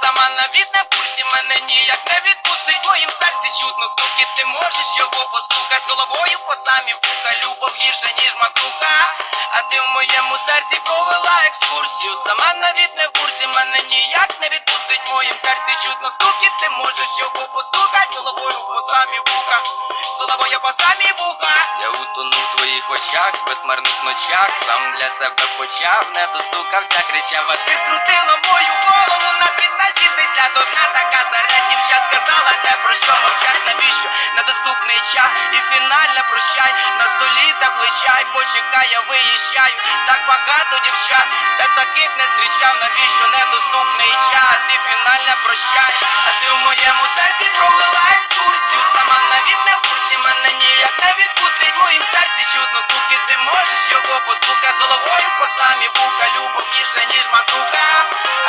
Сама навіть не в курсі мене ніяк не відпустить. Моїм серці чутно стуки, ти можеш його послухати головою по самі вуха. Любов гірша, ніж макруха. А ти в моєму серці провела екскурсію. Сама навіть не в курсі мене ніяк не відпустить. Моїм серці чутно стуки, ти можеш його послухати головою по самі вуха. З головою по самі вуха. Я утону в твоїх очах, в безмарних ночах. Сам для себе почав, не достукався, кричав, а ти скрутила мою голову на 360 Одна така серед дівчат казала те, про що мовчать, навіщо? Недоступний час. І фінальне прощай. На столі та плечай, почекай, я виїжджаю, так багато дівчат, та таких не зустрічав, навіщо недоступний час, і фінальне прощай, а ти в моєму моїм серці чутно стуки, ти можеш його послухати? З головою по самі вуха, любов гірша, ніж макруха,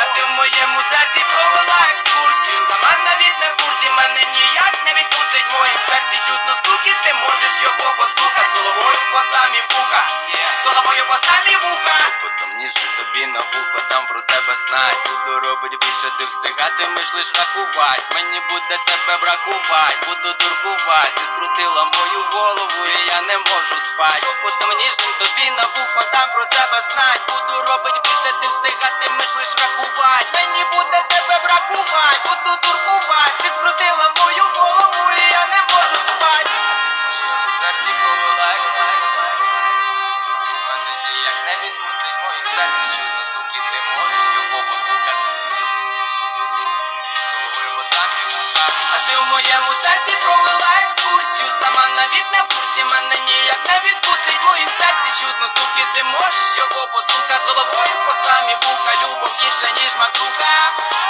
а ти в моєму серці провела екскурсію, сама навіть не в курсі. Мене ніяк не відпустить, в моїм серці чутно стуки, ти можеш його послухати? З головою по самі вуха, з головою по самі вуха. Потом ніжу тобі на вухо, дам про себе знать. Буду робить більше, ти встигатимеш лиш рахувати. Мені буде тебе бракувати, буду дуркувати. Ти скрутила мою голову можу спать Потом ніжним тобі на вухо, дам про себе знать Буду робить більше, ти встигатимеш лиш рахувати Мені буде тебе бракувати, буду дуркувати Ти скрутила мою голову і я не можу спать ніяк не відпустить моїм серці чудно стуки, ти можеш його послухати. Говоримо. А ти в моєму серці провела екскурсію. Сама навіть не в мене ніяк не відпустить. Моїм серці чудно стуки, ти можеш його послухати. З головою по самі вуха, любов гірша, ніж макруха.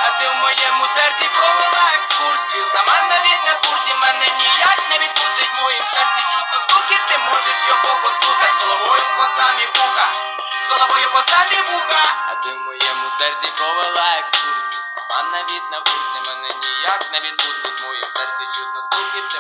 А ти в моєму серці провела екскурсію. Сама навіть в курсі мене ніяк не відпустить. Моїм серці чудно стуки, ти можеш його послухати. З головою по самі вуха. З головою по самі вуха. А ти в моєму серці провела екскурсію. Сама навіть в курсі мене ніяк не відпустить. Моїм серці чудно стуки, ти